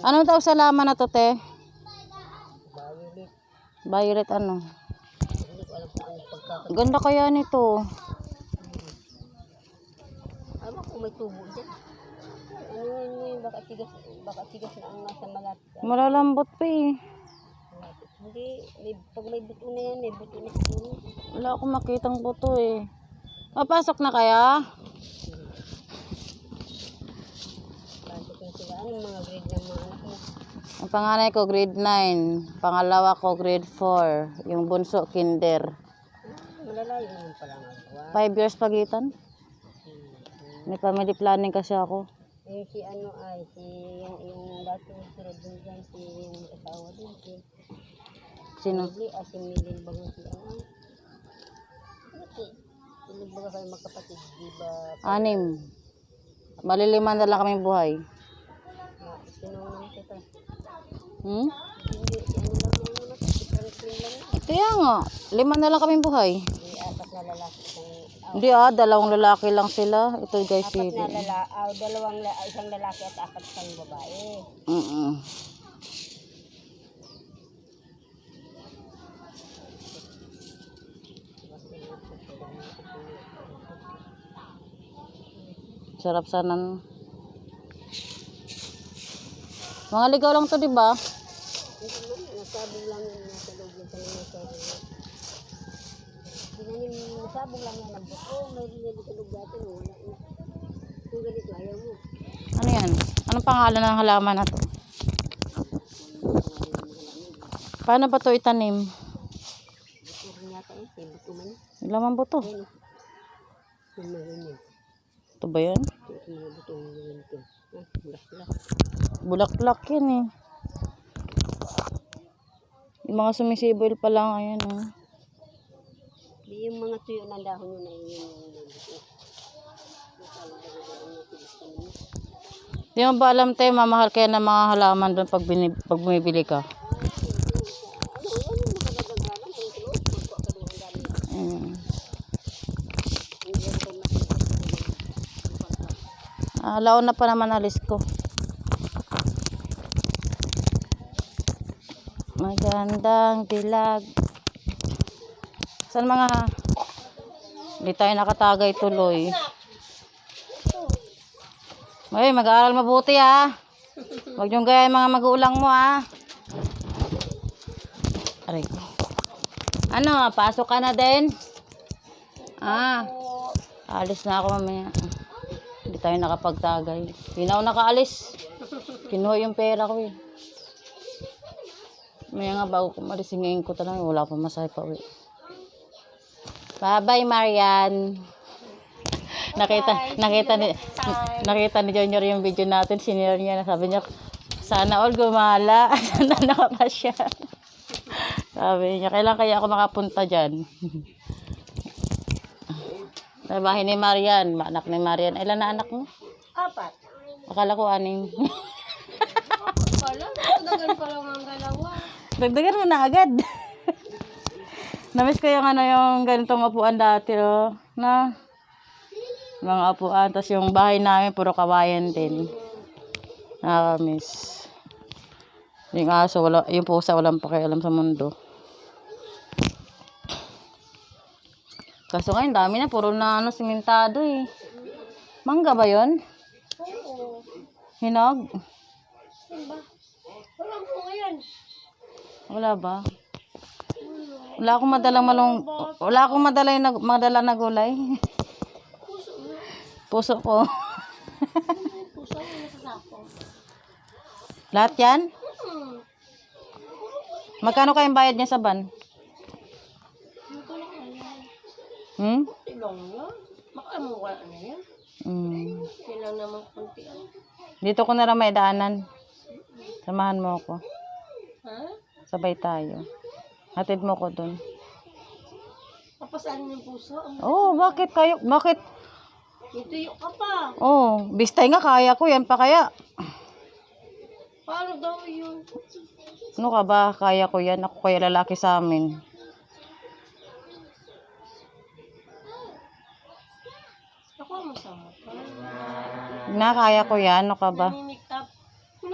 Anong tawag sa laman na to, te? Violet. Violet ano? Kung ano. Ganda kaya nito. Ewan ko may tubo dyan. Ano yun baka tigas, baka tigas na ang nasa malat. Malalambot pa eh. Hindi, may, pag may buto na yan, may buto na siguro. Wala akong makitang buto eh. Papasok na kaya? Sila. Anong mga grade ng mga anak mo? Ang panganay ko grade 9, pangalawa ko grade 4, yung bunso kinder. Malalayo naman pala nga. Wow. 5 years pagitan. May family planning kasi ako. Eh, si ano ay, si yung, yung dati sunod din dyan, si yung asawa din, si Sino? Mili, ah, si Milin Bago, si ano ay. Ano si? Sino ba kayo magkapatid, di ba? Anim. Maliliman na lang kami buhay. Na, sino naman kita? Hmm? Hindi, si ano lang ang ano, si Franklin lang. Kaya nga, lima na lang kami buhay. May apat na lalaki, Hindi ah, dalawang lalaki lang sila. Ito guys, apat si... na lala, ah, dalawang, la, isang lalaki at apat isang babae. Mm Sarap sana. Mga ligaw lang to, di ba? Nasabog lang yan nasa loob ng kanina sa nasabog lang yan ang buto. May rin sa loob wala na. Kung ganito, ayaw mo. Ano yan? Anong pangalan ng halaman na to? Paano ba to itanim? Buto rin yata eh, may buto man. Laman buto. Ito ba yan? Ito yung mga buto ng ganito. Ah, bulak-bulak. Bulaklak yan eh. Yung mga sumisibol pa lang, ayan oh. Di yung mga tuyo ng dahon yun yun na naman. Di mo ba alam tayo, mamahal kaya ng mga halaman doon pag, bini, pag bumibili ka? Mm. Ah, laon na pa naman alis ko. Magandang dilag. Saan mga... Hindi tayo nakatagay tuloy. Ay, mag-aaral mabuti ha. Huwag niyong gaya mga magulang mo ha. Aray ko. Ano, pasok ka na din? Ah, alis na ako mamaya. Hindi tayo nakapagtagay. Hindi na ako nakaalis. Kinuha yung pera ko eh. Maya nga bago kumalis, hingin ko talaga. Wala pa masaya pa uwi. Bye-bye, Marian. nakita, nakita ni, nakita ni Junior yung video natin. Senior niya na sabi niya, sana all gumala. sana nakapasya. sabi niya, kailan kaya ako makapunta dyan? Bahay ni Marian, anak ni Marian. Ilan na anak mo? Apat. Akala ko aning. Wala, dagan pa lang ang dalawa. Dagdagan mo na agad. Namiss ko yung ano yung ganitong upuan dati, oh. Na, mga upuan. Tapos yung bahay namin, puro kawayan din. Nakakamiss. Yung aso, wala, yung pusa, walang pakialam sa mundo. Kaso ngayon, dami na, puro na ano, simentado eh. Mangga ba yon? Oo. Hinog? Diba? Wala po ngayon. Wala ba? Wala akong madalang malong... Wala akong madala na, madala na gulay. Puso ko. Puso ko. Lahat yan? Magkano kayong bayad niya sa ban? Hmm? Ilong yan. Wala na hmm. Naman kunti ang... Dito ko na lang may daanan. Samahan mo ako. Ha? Sabay tayo. Hatid mo ko dun. Papasanin yung puso? Ang Oh, bakit kayo? Bakit? Ituyo ka pa. Oh, bistay nga kaya ko. Yan pa kaya. Paano daw yun? Ano ka ba? Kaya ko yan. Ako kaya lalaki sa amin. Ako ang masama. Na, kaya ko yan. Ano ka ba? Mimi